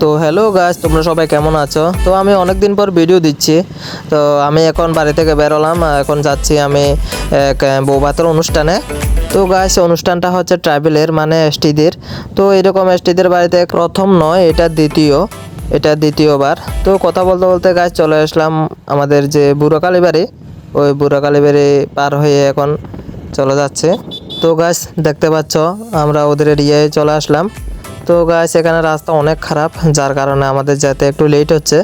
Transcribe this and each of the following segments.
তো হ্যালো গাছ তোমরা সবাই কেমন আছো? তো আমি অনেক দিন পর ভিডিও দিচ্ছি। তো আমি এখন বাড়ি থেকে বেরোলাম এখন যাচ্ছি আমি এক বৌভাতের অনুষ্ঠানে। তো গাছ অনুষ্ঠানটা হচ্ছে ট্রাভেলের মানে এসটিদের। তো এরকম এসটিদের বাড়িতে প্রথম নয়, এটা দ্বিতীয়, এটা দ্বিতীয়বার। তো কথা বলতে বলতে গাছ চলে আসলাম আমাদের যে বাড়ি। ওই বুড়োকালী বাড়ি পার হয়ে এখন চলে যাচ্ছে। তো গাছ দেখতে পাচ্ছ, আমরা ওদের এরিয়ায় চলে আসলাম। তো গাছ এখানে রাস্তা অনেক খারাপ যার কারণে আমাদের যেতে একটু লেট হচ্ছে।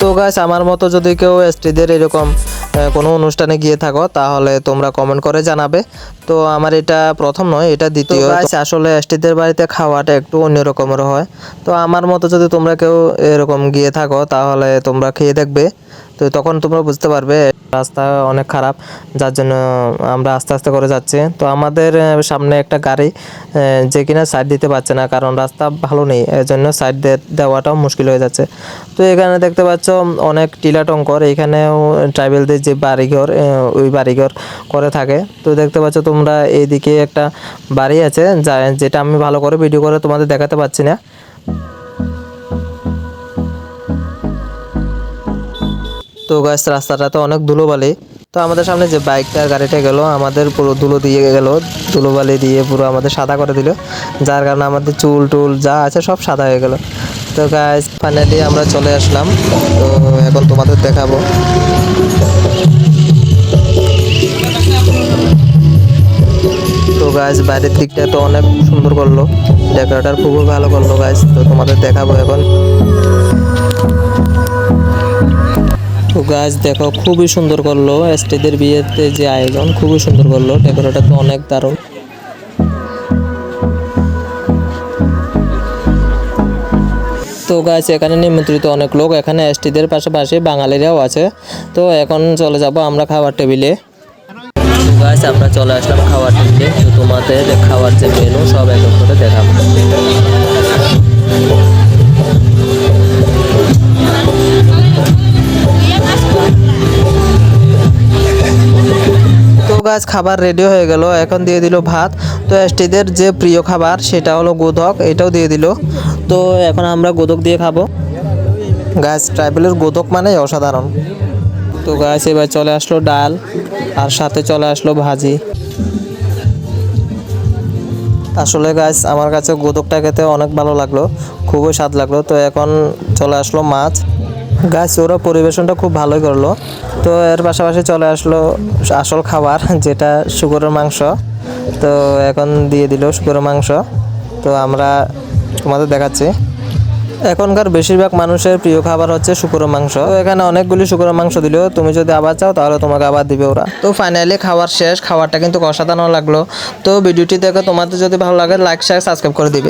তো গাছ আমার মতো যদি কেউ এসটিদের এরকম কোনো অনুষ্ঠানে গিয়ে থাকো তাহলে তোমরা কমেন্ট করে জানাবে। তো আমার এটা প্রথম নয় এটা দ্বিতীয়। গাছ আসলে এসটিদের বাড়িতে খাওয়াটা একটু অন্য রকমের হয়। তো আমার মতো যদি তোমরা কেউ এরকম গিয়ে থাকো তাহলে তোমরা খেয়ে দেখবে। তো তখন তোমরা বুঝতে পারবে, রাস্তা অনেক খারাপ, যার জন্য আমরা আস্তে আস্তে করে যাচ্ছি। তো আমাদের সামনে একটা গাড়ি যে কিনা সাইড দিতে পারছে না, কারণ রাস্তা ভালো নেই এর জন্য সাইড দেওয়াটাও মুশকিল হয়ে যাচ্ছে। তো এখানে দেখতে পাচ্ছ, অনেক টিলা টঙ্কর, এখানেও ট্রাইবেলদের যে বাড়িঘর ওই বাড়িঘর করে থাকে। তো দেখতে পাচ্ছ তোমরা, এইদিকে একটা বাড়ি আছে, যা, যেটা আমি ভালো করে ভিডিও করে তোমাদের দেখাতে পারছি না। তো গাছ রাস্তাটা তো অনেক ধুলোবালি। তো আমাদের সামনে যে বাইকটা গাড়িটা গেল, আমাদের পুরো ধুলো দিয়ে গেল। ধুলোবালি দিয়ে পুরো আমাদের সাদা করে দিল। যার কারণে আমাদের চুল টুল যা আছে সব সাদা হয়ে গেল। তো গাছ ফাইনালি আমরা চলে আসলাম। তো এখন তোমাদের দেখাবো। তো গাছ বাইরের দিকটা তো অনেক সুন্দর করল। ডেকোরেটার খুবই ভালো করল গাছ তো তোমাদের দেখাবো এখন। গাছ দেখো, খুবই সুন্দর করল। এসটিদের বিয়েতে যে আয়োজন, খুবই সুন্দর করল। ডেকোরেটর তো অনেক দারুণ। তো গাছ এখানে নিমন্ত্রিত অনেক লোক। এখানে এসটিদের পাশাপাশি বাঙালিরাও আছে। তো এখন চলে যাব আমরা খাবার টেবিলে। গাছ, আমরা চলে আসলাম খাবার টেবিলে। তোমাদের খাবার যে মেনু সব এক করে দেখাবো। গাছ খাবার রেডি হয়ে গেল, এখন দিয়ে দিল ভাত। তো এসটিদের যে প্রিয় খাবার, সেটা হলো গোধক এটাও দিয়ে দিল। তো এখন আমরা গোধক দিয়ে খাব। গাছ ট্রাইবেলের গোধক মানে অসাধারণ। তো গাছ এবার চলে আসলো ডাল, আর সাথে চলে আসলো ভাজি। আসলে গাছ আমার কাছে গোদকটা খেতে অনেক ভালো লাগল, খুবই স্বাদ লাগল। তো এখন চলে আসলো মাছ। গাছ, ওরা পরিবেশনটা খুব ভালোই করল। তো এর পাশাপাশি চলে আসলো আসল খাবার, যেটা শুকরের মাংস। তো এখন দিয়ে দিল শুকরের মাংস। তো আমরা তোমাদের দেখাচ্ছি। এখনকার বেশিরভাগ মানুষের প্রিয় খাবার হচ্ছে শুকরের মাংস। এখানে অনেকগুলি শুকরের মাংস দিলেও তুমি যদি আবার চাও, তাহলে তোমাকে আবার দিবে ওরা। তো ফাইনালি খাবার শেষ। খাবারটা কিন্তু অসাধারণ লাগল। তো ভিডিওটি দেখে তোমাদের যদি ভালো লাগে লাইক শেয়ার সাবস্ক্রাইব করে দিবে।